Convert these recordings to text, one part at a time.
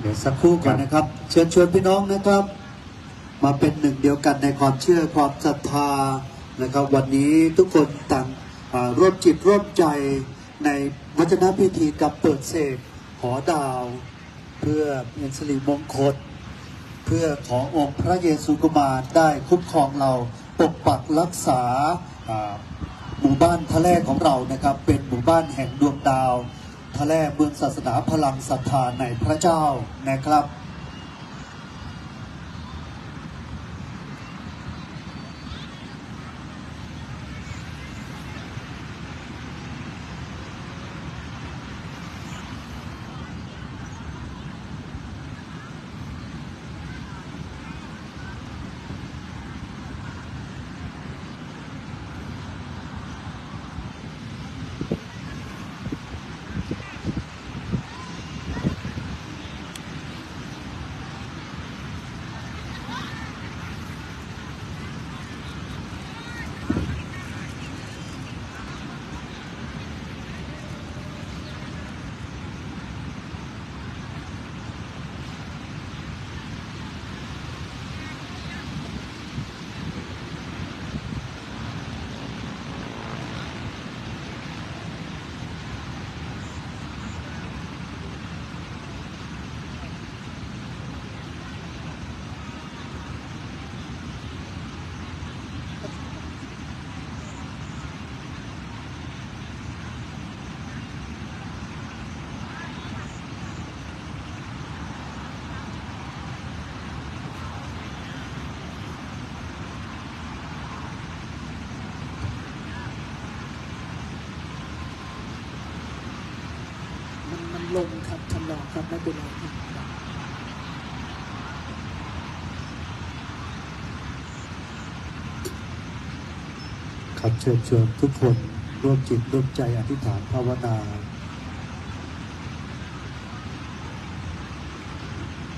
เดี๋ยวสักครู่ก่อนนะครับ เชิญชวนพี่น้องนะครับ มาเป็นหนึ่งเดียวกันในความเชื่อความศรัทธานะครับ วันนี้ทุกคนต่างร่วมจิตร่วมใจในวัฒนพิธีกับเปิดเสกหอดาว เพื่อเป็นสิริมงคลเพื่อขอองค์พระเยซูกุมารได้คุ้มครองเราปกปักรักษาหมู่บ้านทะเลของเรานะครับ เป็นหมู่บ้านแห่งดวงดาว ทะแลเมืองศาสนาพลังศรัทธาในพระเจ้านะครับ มันมันลงครับทำลองครับไม่เป็นไรครับ ครับ เชิญชวนทุกคนร่วมจิตร่วมใจอธิษฐานภาวนา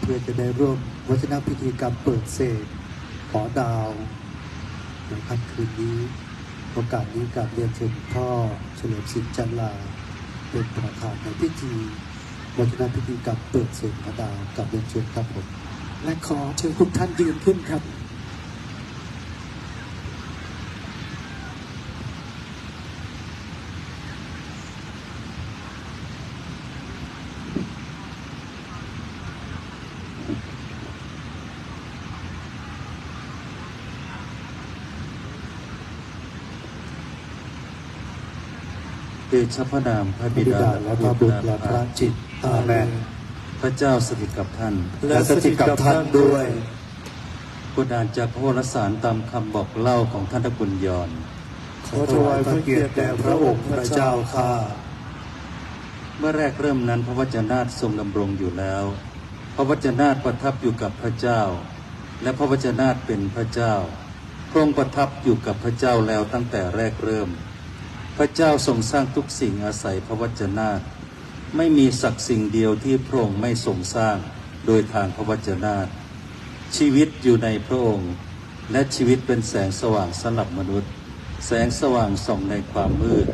เพื่อจะได้ร่วมวัฒนพิธีกรรมเปิดเสกขอดาวในค่ำคืนนี้โอกาสนี้กับเรียนเชิญพ่อเฉลิมศิลป์จันลา เป็นประธานในพิธีวัฒนพิธีกรรมเปิดเสกขอดาวกับเรียนเชิญครับผมและขอเชิญทุกท่านยืนขึ้นครับ เดชะพระนามพระบิบิดาดาและพระบุตรและพระจิตอาเมนพระเจ้าสถิตกับท่าน และสถิตกับท่านด้วยกุณอ่านจากพระวรสารตามคำบอกเล่าของท่านตะกุลยอนขอถวายพระเกียรติแด่พระองค์พระเจ้าข้าเมื่อแรกเริ่มนั้นพระวจนะทรงดำรงอยู่แล้ว พระวจนะประทับอยู่กับพระเจ้า และพระวจนะเป็นพระเจ้าพระองค์ประทับอยู่กับพระเจ้าแล้วตั้งแต่แรกเริ่มพ ระเจ้าทรงสร้างทุกสิ่งอาศัยพระวจนะ ไม่มีสักสิ่งเดียวที่พระองค์ไม่ทรงสร้างโดยทางพระวจนะชีวิตอยู่ในพระองค์ และชีวิตเป็นแสงสว่างสำหรับมนุษย์ แสงสว่างส่องในความมืด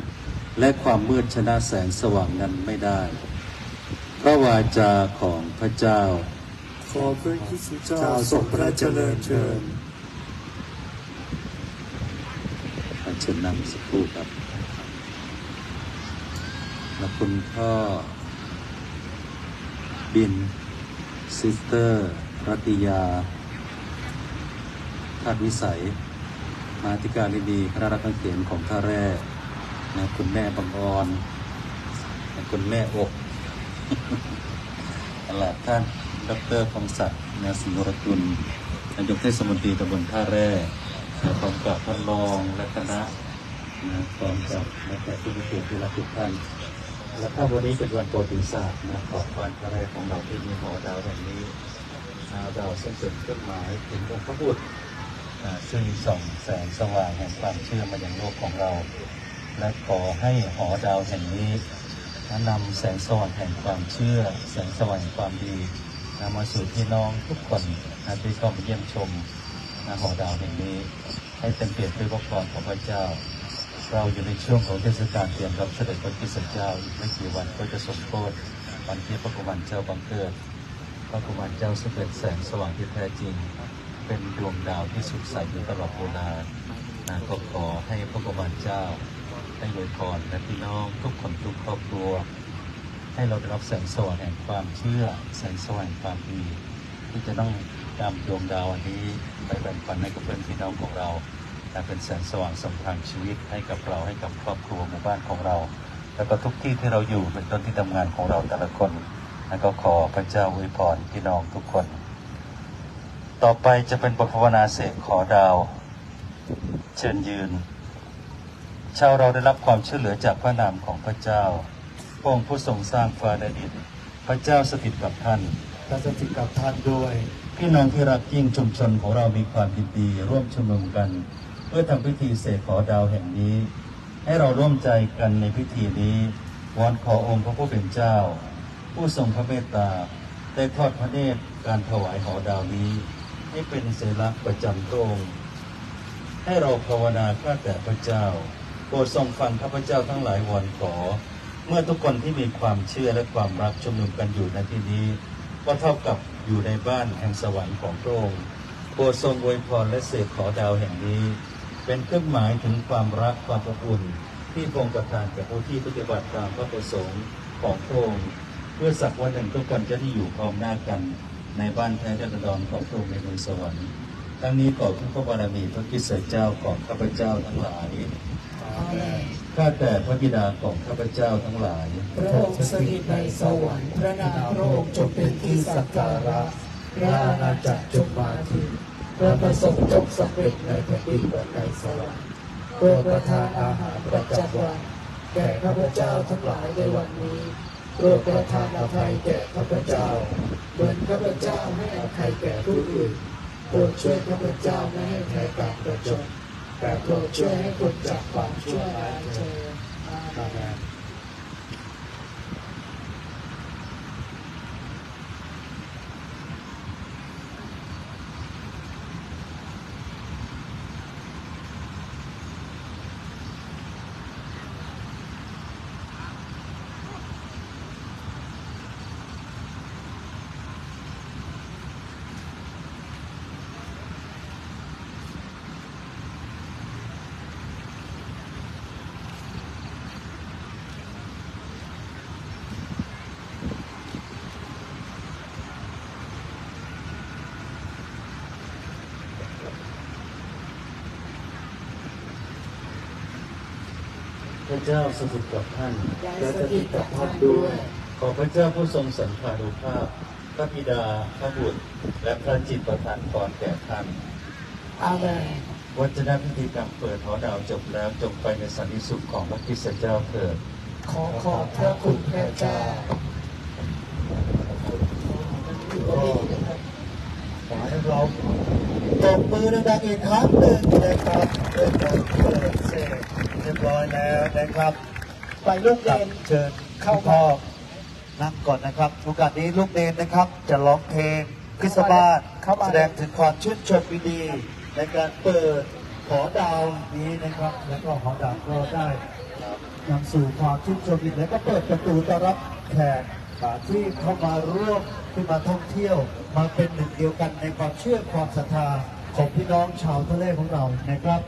และความมืดชนะแสงสว่างนั้นไม่ได้ พระวาจาของพระเจ้า ขอพระคริสต์เจ้าทรงพระเจริญเชิญเชิญนำสักครู่ครับ และคุณพ่อ บิน ซิสเตอร์รัติยาทาดวิสัย มาธิการินีคณะรักเขียนของท่าแร่นะคุณแม่บังออนและคุณแม่อกตลาดท่านดรพงศักดิ์นาสิงห์รกุลนายกเทศมนตรีตำบลท่าแร่นะพร้อมกับท่านรองและคณะนะพร้อมกับนักแต่ผู้มีเกียรติที่รักทุกท่าน และถ้าวันนี้เป็นวันประวัติศาสตร์นะของวันท่าแร่ของเราที่มีหอดาวแห่งนี้ดาวดาวซึ่งเป็นเครื่องหมายถึงองค์พระบุตรอ่าซึ่งส่องแสงสว่างแห่งความเชื่อมาอย่างโลกของเรา และขอให้หอดาวแห่งนี้นำแสงสว่างแห่งความเชื่อ แสงสว่างแห่งความดีนำมาสู่พี่น้องทุกคนนะที่เข้ามาเยี่ยมชมหอดาวแห่งนี้ ให้เต็มเปี่ยมด้วยพระพรของพระเจ้า เราอยู่ในช่วงของเทศกาลเตรียมรับเสด็จพระคริสต์เจ้าอีกไม่กี่วันก็จะสมโภชวันที่พระกุมารเจ้าบังเกิด พระกุมารเจ้าซึ่งเป็นแสงสว่างที่แท้จริง เป็นดวงดาวที่สุดใสอยู่ตลอดเวลานะก็ขอให้พระกุมารเจ้าให้อวยพรและพี่น้องทุกคนทุกครอบครัว ให้เราได้รับแสงสว่างแห่งความเชื่อแสงสว่างแห่งความดีที่จะต้องนำดวงดาวอันนี้ไปแบ่งปันให้กับเพื่อนพี่น้องของเรา และเป็นแสงสว่างสำทางชีวิตให้กับเราให้กับครอบครัวหมู่บ้านของเรา แล้วก็ทุกที่ที่เราอยู่เป็นต้นที่ทำงานของเราแต่ละคนแล้วก็ขอพระเจ้าอวยพรพี่น้องทุกคน ต่อไปจะเป็นบทภาวนาเสกขอดาว เชิญยืนชาวเราได้รับความช่วยเหลือจากพระนามของพระเจ้าพระองค์ผู้ทรงสร้างฟ้าและดินพระเจ้าสถิตกับท่านท่านสถิตกับท่านด้วย พี่น้องที่รักยิ่งชุมชนของเรามีความยินดี ร่วมชุมนุมกัน เพื่อทำพิธีเสกขอดาวแห่งนี้ ให้เราร่วมใจกันในพิธีนี้วอนขอองค์พระผู้เป็นเจ้า ผู้ทรงพระเมตตาได้ทอดพระเนตรการถวายหอดาวนี้ ให้เป็นสัญลักษณ์ประจำพระองค์ให้เราภาวนาข้าแต่พระเจ้าโปรดทรงฟังข้าพเจ้าทั้งหลายวอนขอ เมื่อทุกคนที่มีความเชื่อและความรักชุมนุมกันอยู่ในที่นี้ ก็เท่ากับอยู่ในบ้านแห่งสวรรค์ของพระองค์โปรดทรงอวยพรและเสกขอดาวแห่งนี้ เป็นเครื่องหมายถึงความรักความอบอุ่น ที่พระองค์ประทานแก่ผู้ที่ปฏิบัติตามพระประสงค์ของพระองค์เพื่อสักวันหนึ่งทุกคนจะได้อยู่พร้อมหน้ากันในบ้านแท้และดอนของพระองค์ในเมืองสวรรค์ทั้งนี้ขอพระบารมีพระกิสเจ้าของข้าพเจ้าทั้งหลายข้าแต่พระบิดาของข้าพเจ้าทั้งหลาย พระองค์สถิตในสวรรค์พระนามพระองค์จงเป็นที่สักการะพระอาณาจักรจง มาถึงพระประสงค์จงสำเร็จในแผ่นดินเหมือนในสวรรค์โปรดประทานอาหารประจำวันแก่ข้าพเจ้าทั้งหลายในวันนี้โปรดประทานอภัยแก่ข้าพเจ้าเหมือนข้าพเจ้าให้อภัยแก่ผู้อื่นโปรดช่วยข้าพเจ้าไม่ให้แพ้การประจบแต่โปรดช่วยให้คนจากความชั่วร้ายเถิดอาเมน ระเจ้าสถิตกับท่านและสถิตกับท่านด้วยขอพระเจ้าผู้ทรงสันพานุภาพพระบิดาพระบุตร และพระจิตประทานพรแก่ท่านอาเมนวัจนพิธีกรรมเปิดหอดาวจบแล้วจงไปในสันติสุขของพระคริสต์เจ้าเถิดขอขอบพระคุณพระเจ้าขอให้เราตบมือดังๆอีกครั้งหนึ่งนะครับเป็นการเปิดเสร็จ เรียบร้อยแล้วนะครับไปลูกคเรีรับยนเชิญเข้าพ่อนั่งก่อนนะครับโอกาสนี้ลูกเนนนะครับ จะร้องเพลงคริสต์มาสแสดงถึงความชื่นชมยินดีในการเปิดหอดาวนี้นะครับ แล้วก็หอดาวก็ได้นำสู่ความชื่นชมยินดีและก็เปิดประตูต้อนรับแขกอ่าที่เข้ามาร่วมที่มาท่องเที่ยว มาเป็นหนึ่งเดียวกันในความเชื่อความศรัทธาของพี่น้องชาวทะเลของเรานะครับ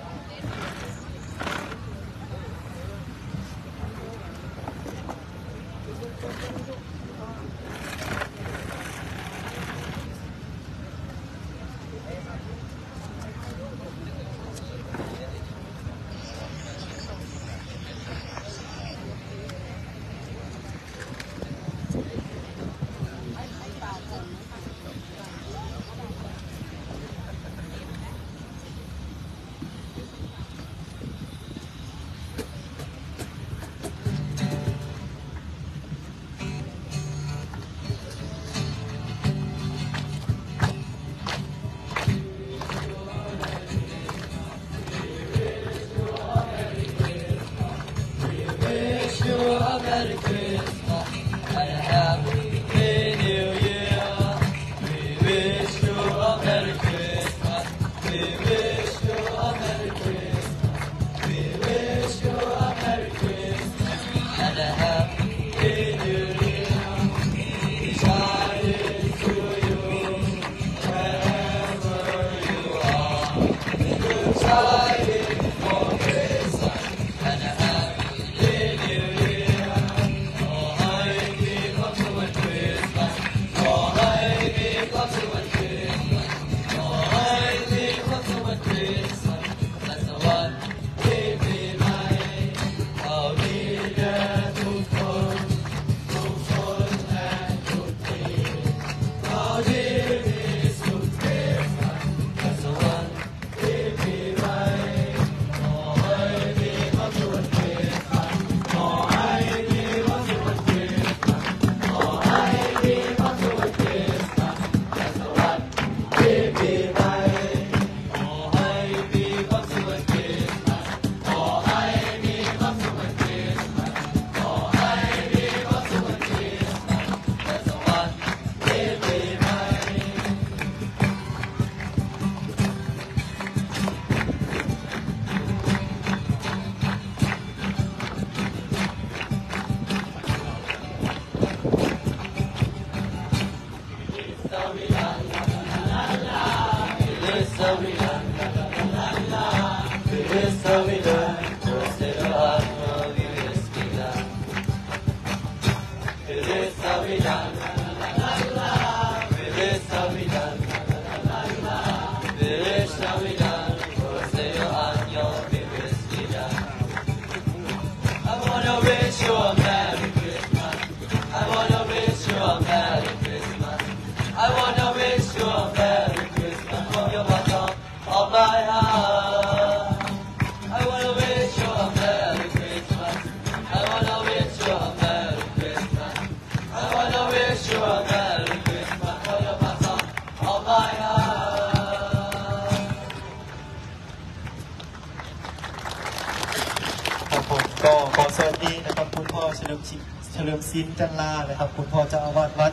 ก็ขอสวัสดีนะครับคุณพ่อเฉลิมชิเฉลิมศิลป์จันลานะครับ คุณพ่อเจ้าอาวาสวัด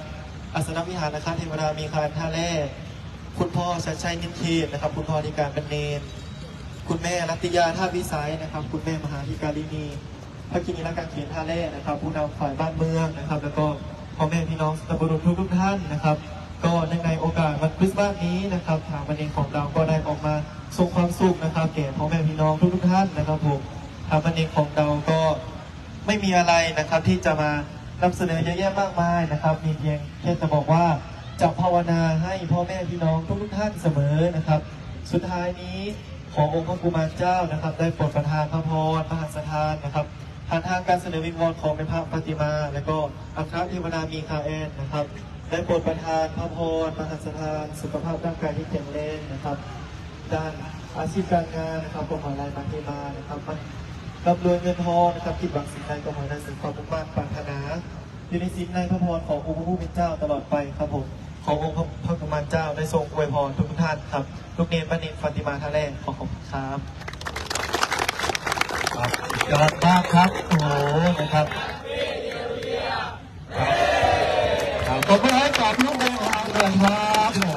อัสนวิหารนะครับเทวดามีคานท่าแร่คุณพ่อชัดชัยนินเทศนะครับ คุณพ่อธิการบรรเนนคุณแม่รัติยาท่าวิสัยนะครับ คุณแม่มหาธิการินีพระกินีรักการเขียนท่าแร่นะครับ ผู้นำฝ่ายบ้านเมืองนะครับ แล้วก็พ่อแม่พี่น้องตำบลทุกทุกท่านนะครับ ก็ในในโอกาสวันคริสต์มาสนี้นะครับทางบรรเนนของเราก็ได้ออกมาส่งความสุขนะครับแก่พ่อแม่พี่น้องทุกทุกท่านนะครับผม ทางบันเองของเราก็ไม่มีอะไรนะครับที่จะมานำเสนอเยอะแยะมากมายนะครับ มีเพียงแค่จะบอกว่าจะภาวนาให้พ่อแม่พี่น้องทุกท่านเสมอนะครับ สุดท้ายนี้ขอองค์พระกุมารเจ้านะครับ ได้โปรดประทานพระพรพระหัสถานนะครับผ่านทางการเสนอวิงวอนของเป็นพระปฏิมา และก็อัครเทวดามีคาเอนนะครับ ได้โปรดประทานพระพรพระหัสถาน สุขภาพร่างกายที่แข็งแรงนะครับ ด้านอาชีพการงานนะครับก็ขอรายมาเทมานะครับมัน ร่ำรวยเงินทองนะครับคิดหวังสิ่งใดก็ขอให้ได้สิ่งความมุ่งมั่นปรารถนา อยู่ในสิ่งในพระพรขององค์พระผู้เป็นเจ้าตลอดไปครับผมขอองค์พระพระกุมารเจ้าได้ทรงอวยพรทุกท่านครับลูกเนรบ้านเนรฟาติมาท่าแรกขอขอบคุณครับครับยอดมากครับโอ้โหนะครับครับขอบคุณให้กับลูกในทางเลยครับโอ้โห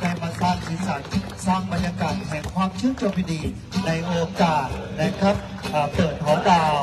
ได้มาสร้างสีสันสร้างบรรยากาศแห่ง ความชื่นชมยินดีในโอกาสนะครับเปิดหอดาว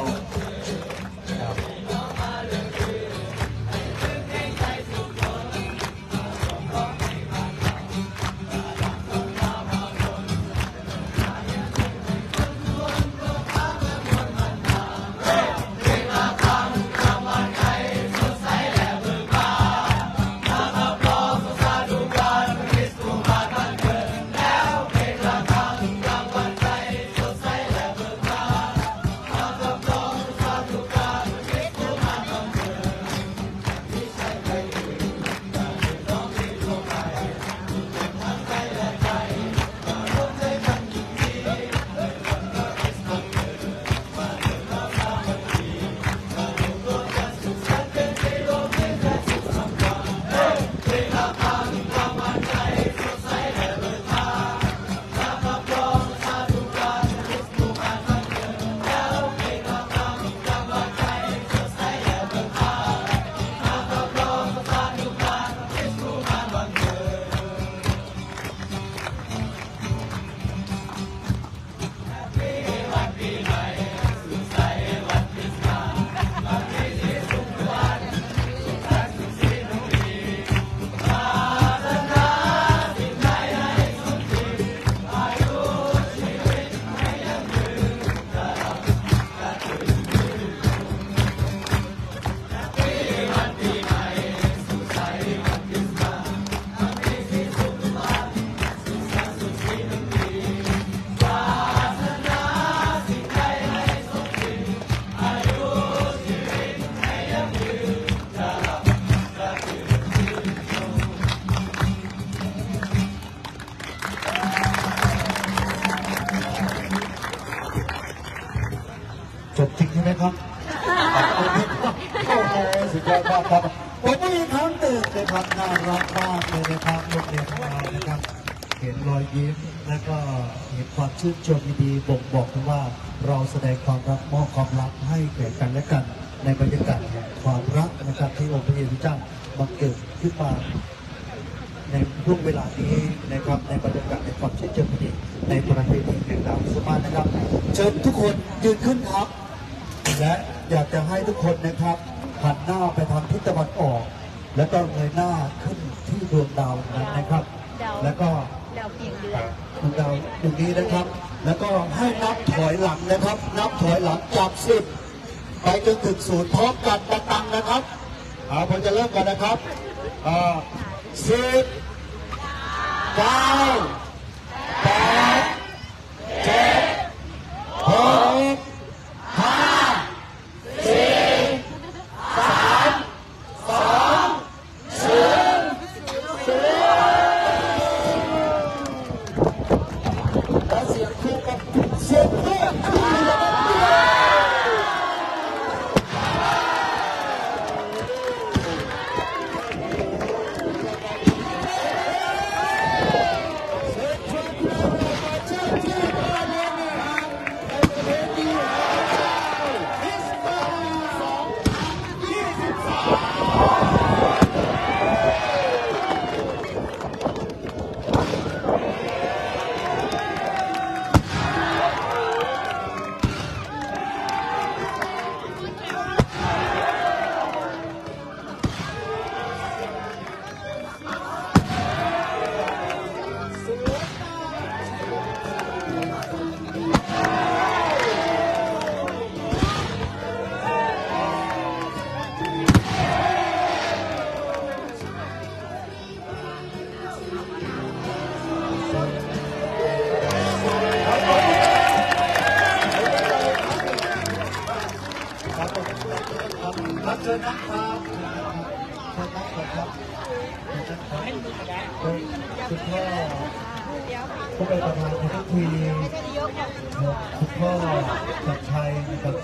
เห็นความชื่นชมดีๆบ่งบอกถึงว่าเราแสดงความรักมอบความรักให้แก่กันและกัน ในบรรยากาศแห่งความรักนะครับที่องค์พระเยซูเจ้าบังเกิดขึ้นมาในช่วงเวลานี้นะครับในบรรยากาศในความชื่นชมดีในประเพณีแห่งดาวสุมานะครับ เชิญทุกคนยืนขึ้นครับ และอยากจะให้ทุกคนนะครับหันหน้าไปทางทิศตะวันออก แล้วก็เงยหน้าขึ้นที่ดวงดาวนั้นนะครับ แล้วก็ ดาวเพียงเดือนของเราตรงนี้นะครับ แล้วก็ให้นับถอยหลังนะครับ นับถอยหลังจากสิบไปจนถึงศูนย์พร้อมกันตังนะครับอ่าผมจะเริ่มกันนะครับอ่าสิบเก้าแปดเจ็ดหก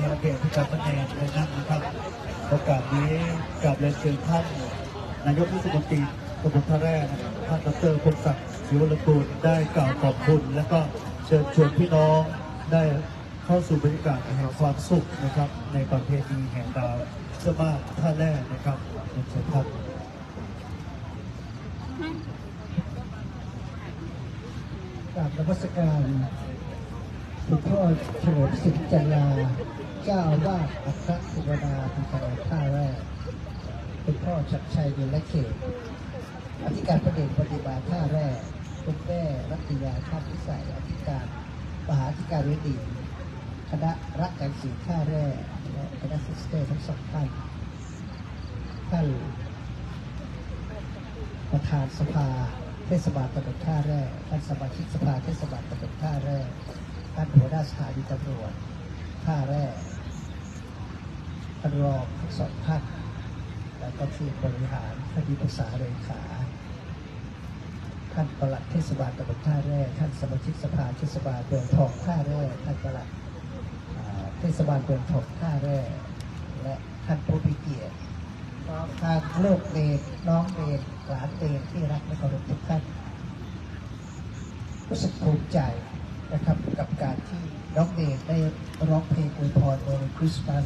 นะครับที่ระเบียบพิการประเนในนั้นนะครับโอกาสนี้กลับเรียนเชิญท่านนายกเทศมนตรีตำบลท่าแร่ท่านดรพงศักดิ์ศิวรกูลได้กล่าวขอบคุณ และก็เชิญชวนพี่น้องได้เข้าสู่บรรยากาศแห่งความสุขนะครับ ในประเพณีแห่งดาวเสื้อมาท่าแร่นะครับเรียนเชิญครับกราบนมัสการหลวงพ่อเฉลิมสิทธิ์จันลา เจ้าอาวาอัครศิวนาพิจาท่าแรกเป็นพ่อชัดชัยเดลเขตอธิการประเด็นปฏิบัติท่าแรกคุณแม่รัตยาท่าพิสัยอธิการมหาธิการวิดีคณะรักการศิลป์ท่าแรกและคณะซิสเตอร์ทั้งสองท่านท่านประธานสภาเทศบาลตำบลท่าแร่ท่านสมาชิกสภาเทศบาลตำบลท่าแร่ท่านหัวหน้าสถานีตำรวจ ท่าแร่ท่านรองทั้งสองท่านแล้วก็ทีมบริหารท่านที่ปษาเลขาท่านประหลัดเทศบาลตำบลท่าแร่ท่านสมาชิกสภาเทศบาลเมืองทองท่าแร่ท่านประหลัดเทศบาลเมืองทองท่าแร่และท่านผู้มีเกียรติทางลูกเดชน้องเดชหลานเดชที่รักและเคารพทุกท่านรู้สึกภูมิใจนะครับกับการที่ น้องเดชได้ร้องเพลงอวยพรในคริสต์มาส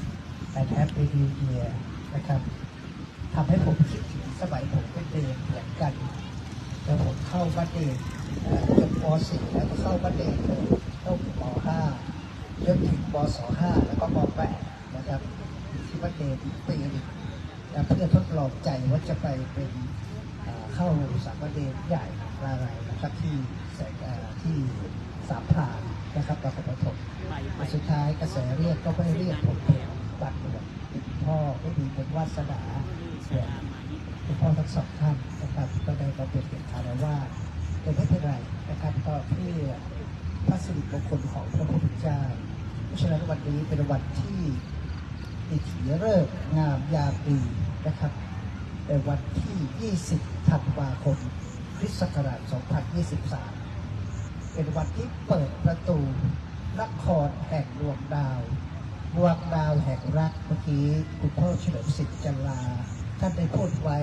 and Happy New Year นะครับทำให้ผมคิดถึงสมัยผมเป็นเด็กเหมือนกัน แล้วผมเข้าบ้านเดชเอ่อจบป .4 แล้วก็เข้าบ้านเดชเลยต้องป .5 จนถึงป .25 แล้วก็ม .8 นะครับที่บ้านเดชอีกปีนึงเพื่อทดลองใจว่าจะไปเป็นเข้าสามเณรใหญ่อะไรนะครับที่ที่สามพานนะครับนครปฐม สุดท้ายกระแสเรียกก็ไม่เรียกผมเป็นบัตรหลวงพ่อไม่มีเป็นวาสนาส่วนคุณพ่อทั้งสองท่านนะครับก็ได้มาเป็นเป็นคารวาสแต่ไม่เป็นไรนะครับก็เพื่อพระสิริมงคลของพระพุทธเจ้าเพราะฉะนั้นวันนี้เป็นวันที่ติถีเริกงามยามดีนะครับในวันที่ 20 ธันวาคมคริสต์ศักราช 2023 เป็นวันที่เปิดประตู นครแห่งดวงดาวดวงดาวแห่งรักเมื่อกี้คุณพ่อเฉลิมสิทธิ์จันลา ท่านได้พูดไว้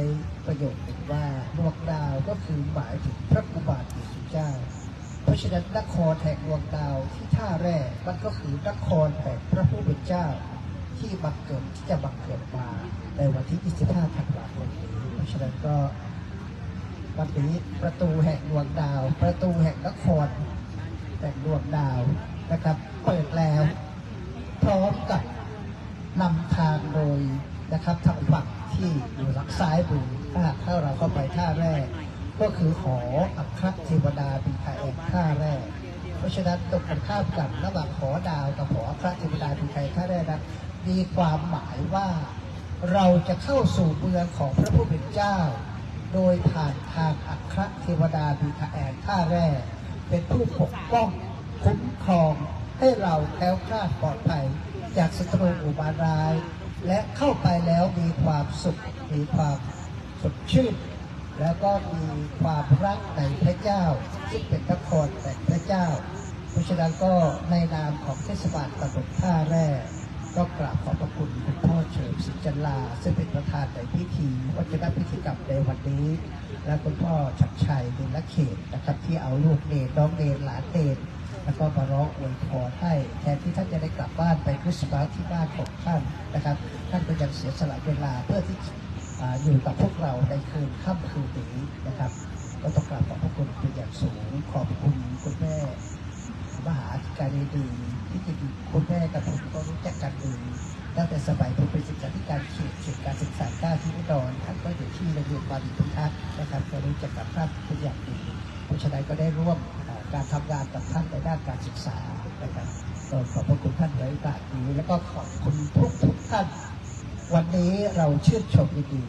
ประโยคหนึ่งว่าดวงดาวก็คือหมายถึงพระกุมารเยซูเจ้า เพราะฉะนั้นนครแห่งดวงดาวที่ท่าแร่มันก็คือนครแห่งพระผู้เป็นเจ้า ที่บังเกิดที่จะบังเกิดมาในวันที่ 25 ธันวาคมนี้เพราะฉะนั้นก็วันนี้ประตูแห่งดวงดาว ประตูแห่งนครแห่งดวงดาว นะครับ เปิดแล้ว พร้อมกับนำทางโดยนะครับทางฝั่งที่อยู่หลังซ้ายมือถ้าหากถ้าเราเข้าไปท่าแรก ก็คือหออัครเทวดาบีคาเอ็ท่าแรก เพราะฉะนั้นตรงกันข้ามกันระหว่างหอดาวกับหออัครเทวดาบีคาเอ็ท่าแรกนั้นมีความหมายว่าเราจะเข้าสู่เมืองของพระผู้เป็นเจ้า โดยผ่านทางอัครเทวดาบีคาแอนท่าแรก เป็นผู้ปกป้อง คุ้มครองให้เราแคล้วคลาดปลอดภัย จากศัตรูอุบาร้าย และเข้าไปแล้วมีความสุขมีความสดชื่นแล้วก็มีความรักในพระเจ้า ซึ่งเป็นนครแห่พระเจ้า เพราะฉะนั้นก็ในนามของเทศบาลตำบลท่าแร่ก็กราบขอบพระคุณคุณพ่อเฉลิมศิจันลา ซึ่งเป็นประธานในพิธีวัฒนพิธีกรรมในวันนี้ และคุณพ่อชัดชัยเดลเขตนะครับที่เอาลูกเนรน้องเนรหลานเนร แล้วก็มาร้องอวยพรให้แทนที่ท่านจะได้กลับบ้านไปคริสต์มาสที่บ้านของท่านนะครับ ท่านก็ยังเสียสละเวลาเพื่อที่ออยู่กับพวกเราในคืนค่ำคืนนี้นะครับก็ต้องกราบขอบพระคุณเป็นอย่างสูงขอบคุณคุณแม่มหาธิการดีที่จริงคุณแม่กับผมก็รู้จักกันดีตั้งแต่สมัยผมเป็นศึกษาธิการเขตเขตการศึกษาก้าที่อุดรท่านก็อยู่ที่โรงเรียนบาลีพิทักษ์นะครับก็รู้จักกับท่านเป็นอย่างดีเพราะฉะนั้นก็ได้ร่วม การทำงานกับท่านในด้านการศึกษานะครับขอบพระคุณท่านในโอกาสนี้แล้วก็ขอบคุณทุกทุกท่าน วันนี้เราชื่นชมดี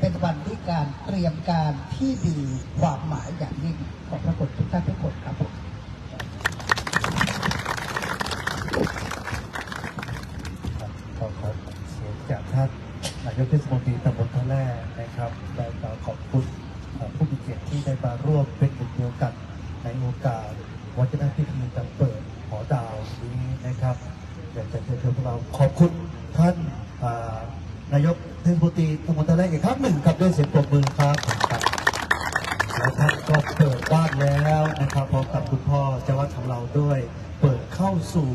เป็นวันที่การเตรียมการที่ดีความหมายอย่างยิ่งขอบพระคุณทุกท่านทุกคนครับผม ขอขอเสียงจากท่านนายกเทศมนตรีตำบลท่าแร่นะครับและก็ขอบคุณเอ่อผู้มีเกียรติที่ได้มาร่วมเป็นหนึ่งเดียวกันในโอกาสวัฒนพิธีการเปิดหอดาวนี้นะครับอยากจะเชิญชวนพวกเราขอบคุณท่านอ่านายกเทศมนตรีตำบลท่าแร่อีกครั้งหนึ่งครับด้วยเสียงปรบมือครับครับ แล้วท่านก็เปิดบ้านแล้วนะครับพร้อมกับคุณพ่อเจ้าวัดของเราด้วย เปิดเข้าสู่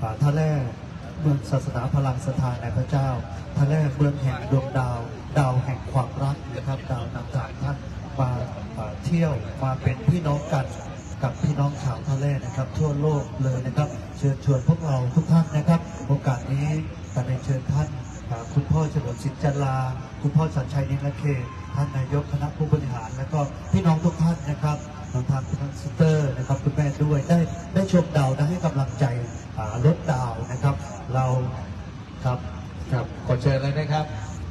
อ่าท่าแร่เมืองศาสนาพลังสถานในพระเจ้าท่า แห่งดวงดาว ดาวแห่งความรักนะครับดาวนำทางท่านมาอ่าเที่ยวมาเป็นพี่น้องกันกับพี่น้องชาวท่าแร่นะครับ ทั่วโลกเลยนะครับ เชิญชวนพวกเราทุกท่านนะครับ โอกาสนี้การเชิญท่านคุณพ่อเฉลิมศิลป์จันลา คุณพ่อสัญชัยนิลเขตท่านนายกคณะผู้บริหาร และก็พี่น้องทุกท่านนะครับทางทางคุณทันสเตอร์นะครับคุณแม่ด้วยได้ได้ชมดาวได้ให้กำลังใจรถดาวนะครับ เราครับ ครับขอเชิญเลยนะครับ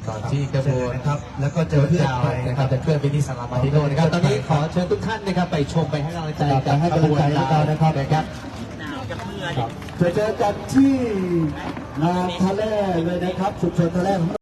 ก่อนที่กระบวนนะครับ แล้วก็จะเจอเคลื่อนดาวไปนะนะคครัรับบจะเคลื่อนไปที่สารามาทิโนนะครับ ตอนนี้ขอเชิญทุกท่านนะครับไปชมไปให้กำลังใจครับกับให้ขกำลับงวนใจพวกเรานะครับนะครับจะเจอกันที่งานทะเลเลยนะครับชุมชนทะเลของ